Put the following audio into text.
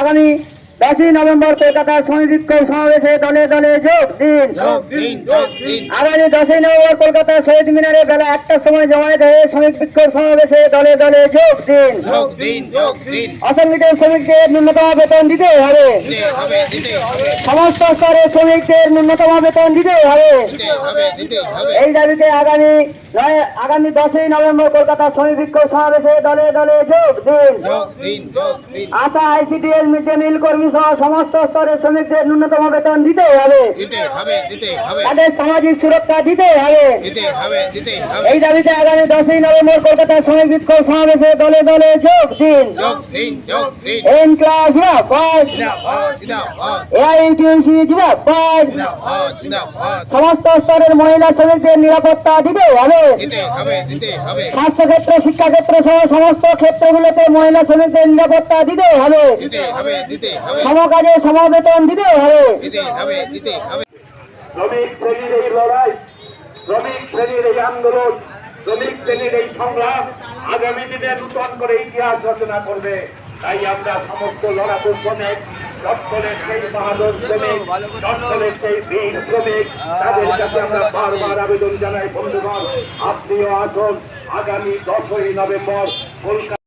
আগামী দশই নভেম্বর কলকাতার শ্রমিক বিক্ষোভ সমাবেশে দলে দলে যোগ দিন। আগামী দশই নভেম্বর কলকাতার শহীদ মিনারে বেলা একটার সময় জমায়েত হয়ে শ্রমিক বিক্ষোভ সমাবেশে দলে দলে যোগ দিন। অসংগঠিত শ্রমিকদের ন্যূনতম বেতন দিতে হবে। সমস্ত স্তরে শ্রমিকদের ন্যূনতম বেতন দিতে হবে। এই দাবিতে আগামী আগামী দশই নভেম্বর কলকাতার শ্রমিক বিক্ষোভ সমাবেশে দলে দলে যোগ দিন। ASHA ICDS mid day meal কর্মী সহ সমস্ত স্তরের শ্রমিকদের ন্যূনতম বেতন দিতে হবে। তাদের সামাজিক সুরক্ষা দিতে হবে। এই দাবিতে আগামী দশই নভেম্বর কলকাতার শ্রমিক বিক্ষোভ সমাবেশে দলে দলে যোগ দিন। জিন্দাবাদ। সমস্ত স্তরের মহিলা শ্রমিকদের নিরাপত্তা দিতে হবে। দিতে স্বাস্থ্যক্ষেত্র শিক্ষাক্ষেত্র সহ সমস্ত ক্ষেত্রগুলোতে মহিলা শ্রমিকদের নিরাপত্তা দিতে হবে দিতে হবে। সমকাজে সমবেতন দিতে হবে। দিতে হবে শ্রমিক শ্রেণির এই লড়াই শ্রমিক শ্রেণির এই আন্দোলন শ্রমিক শ্রেণির এই সংগ্রাম আগামী দিনে নূতন করে ইতিহাস রচনা করবে। তাই আমরা সমস্ত লড়াকু শ্রমিক চট্টলের সেই বাহাদুর শ্রমিক চট্টলের সেই বীর শ্রমিক তাদের কাছে আমরা বারবার আবেদন জানাই বন্ধুগণ আপনিও আসুন আগামী দশই নভেম্বর কলকাতা